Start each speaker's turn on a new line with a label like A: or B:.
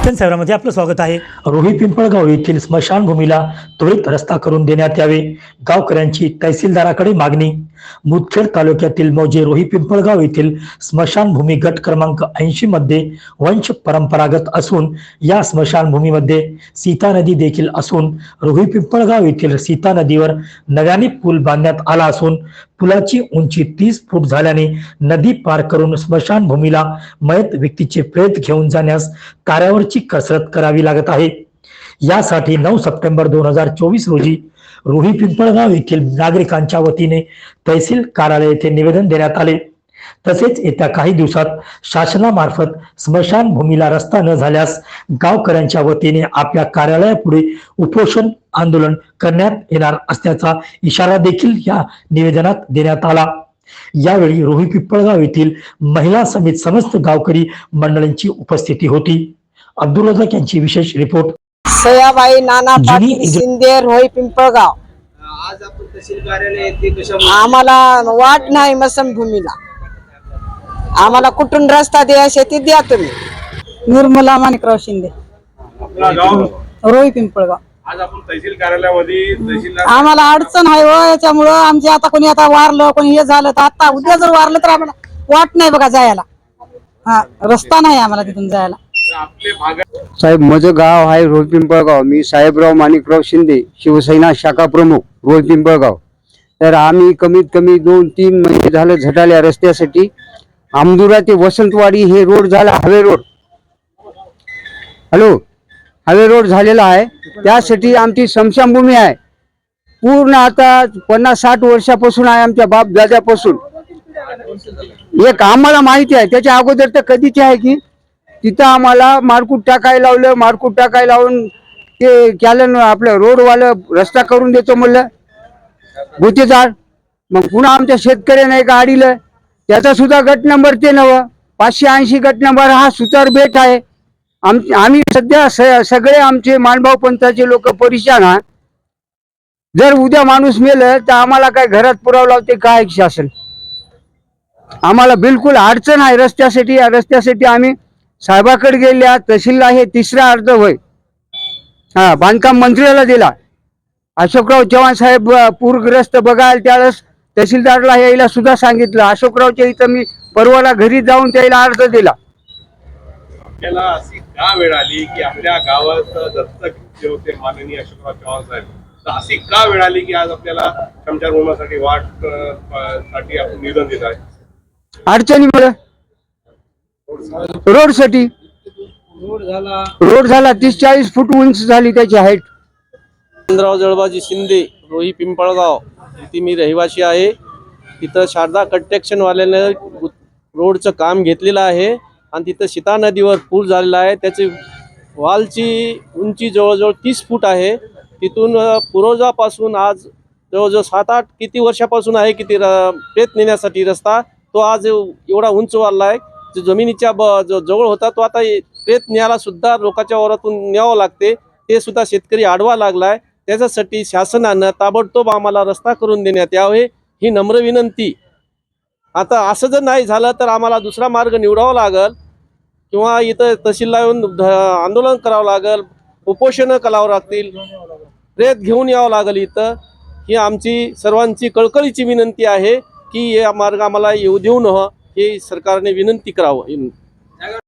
A: दर्शन सेवरामध्ये आपलं स्वागत आहे.
B: रोही पिंपळगाव येथील स्मशानभूमीला त्वरित रस्ता करून देण्यात यावे गावकऱ्यांची तहसीलदाराकडे मागणी. मुदखेड तालुक्यातील मौजे रोही पिंपळगाव येथील स्मशानभूमी गट क्रमांक ऐंशी मध्ये वंश परंपरागत असून या स्मशानभूमीमध्ये सीता नदी देखील असून रोही पिंपळगाव येथील सीता नदीवर नव्याने पूल बांधण्यात आला असून पुलाची उंची तीस फूट झाल्याने नदी पार करून स्मशानभूमीला मयत व्यक्तीचे प्रेत घेऊन जाण्यास कार्यावरची कसरत करावी लागत आहे. यासाठी नऊ सप्टेंबर दोन हजार चोवीस रोजी रोही पिंपळगाव येथील नागरिकांच्या वतीने तहसील कार्यालय येथे निवेदन देण्यात आले. तसेच येत्या काही दिवसात शासनामार्फत स्मशानभूमीला रस्ता न झाल्यास गावकऱ्यांच्या वतीने आपल्या कार्यालयापुढे उपोषण आंदोलन करण्यात येणार असल्याचा इशारा देखील या निवेदनात देण्यात आला. यावेळी रोही पिंपळगाव येथील महिला समेत समस्त गावकरी मंडळींची उपस्थिती होती. अब्दुल रजाक यांची विशेष रिपोर्ट.
C: सयाबाई नाना पाटील शिंदे रोही पिंपळगाव.
D: आज आपण तहसील कार्यालय येथे कशामुळे
C: आम्हाला वाट नाही मसनभूमीला. आम्हाला कुठून रस्ता द्या शेती द्या तुम्ही?
E: निर्मला माणिकराव शिंदे.
D: आपलं गाव?
E: रोही पिंपळगाव.
D: आज आपण तहसील कार्यालयामध्ये तहसीलदार
E: आम्हाला अडचण आहे हो याच्यामुळं आमचे आता कोणी आता वारलं कोणी हे झालं तर आता उद्या जर वारलं तर आम्हाला वाट नाही बघा जायला. हा रस्ता नाही आम्हाला तिथून जायला.
D: आपले भागात
F: साहेब माझं गाव आहे रोड पिंपळगाव. मी साहेबराव माणिकराव शिंदे शिवसेना शाखा प्रमुख रोड पिंपळगाव. तर आम्ही कमीत कमी दोन तीन महिने झालं झटाल्या रस्त्यासाठी. आमदुरा ते वसंतवाडी हे रोड झाला हवे रोड. हॅलो? हवे रोड झालेला आहे. त्यासाठी आमची समशामभूमी आहे. पूर्ण आता पन्नास साठ वर्षापासून आहे आमच्या बाप दाद्यापासून एक आम्हाला माहिती आहे? त्याच्या अगोदर तर कधीची आहे की तिथं आम्हाला मारकूट टाकायला लावलं मारकूट टाकायला लावून ते कॅलन आपलं रोडवालं रस्ता करून देतो म्हणलं. गुतेदार मग पुन्हा आमच्या शेतकऱ्यानं एक आडीलं. त्याचा सुद्धा गट नंबर ते नवं पाचशे ऐंशी गट नंबर हा सुतार बेट आहे. आम आम्ही सध्या स- सगळे आमचे मानभाव पंथाचे लोक परेशान आहे जर उद्या माणूस मेलं तर आम्हाला काय घरात पुरावं लावते काय शासन आम्हाला बिलकुल अडचण आहे रस्त्यासाठी. या रस्त्यासाठी आम्ही साहेबाकडे गेल्या तहसीलला हे तिसरा अर्ज होय. हा बांधकाम मंत्र्याला दिला. अशोकराव चव्हाण साहेब पूरग्रस्त बघायला त्यावेळेस तहसीलदारला यायला सुद्धा सांगितलं. अशोकरावच्या इथं मी परवाला घरी जाऊन त्याला अर्ज दिला.
D: आपल्याला अशी का वेळ आली की आपल्या गावात दत्तक जे होते माननीय अशोकराव चव्हाण साहेब तर अशी का वेळ आली की आज आपल्याला होण्यासाठी वाटसाठी आपण निवेदन देत आहे?
F: अडचणी मला रोडसाठी रोड झाला. तीस चाळीस फूट उंच झाली त्याची हाईट
G: चंद्रराव जळबाजी शिंदे रोही पिंपळगाव. ती मी रहिवासी आहे. तिथं शारदा कन्स्ट्रक्शनवाल्याने रोडचं काम घेतलेलं आहे आणि तिथं सीता नदीवर पूल झालेला आहे. त्याची वालची उंची जवळजवळ तीस फूट आहे. तिथून पूर्वजापासून पुरोजापासून आज जवळजवळ सात आठ किती वर्षापासून आहे किती र- पेत नेण्यासाठी रस्ता तो आज एवढा उंच वाढला आहे. जो जमिनीच्या ब जो जवळ होता तो आता पेत न्यायला सुद्धा लोकांच्या वरातून न्यावं लागते. ते सुद्धा शेतकरी आडवा लागलाय. त्याच्यासाठी शासनानं ताबडतोब आम्हाला रस्ता करून देण्यात यावे ही नम्र विनंती. आता असं जर नाही झालं तर आम्हाला दुसरा मार्ग निवडावा लागल किंवा इथं तहसीलला येऊन आंदोलन करावं लागल उपोषणं करावं लागतील प्रेत घेऊन यावं लागेल इथं ही आमची सर्वांची कळकळीची विनंती आहे की या मार्ग आम्हाला येऊ देऊ नये हे सरकारने विनंती करावं.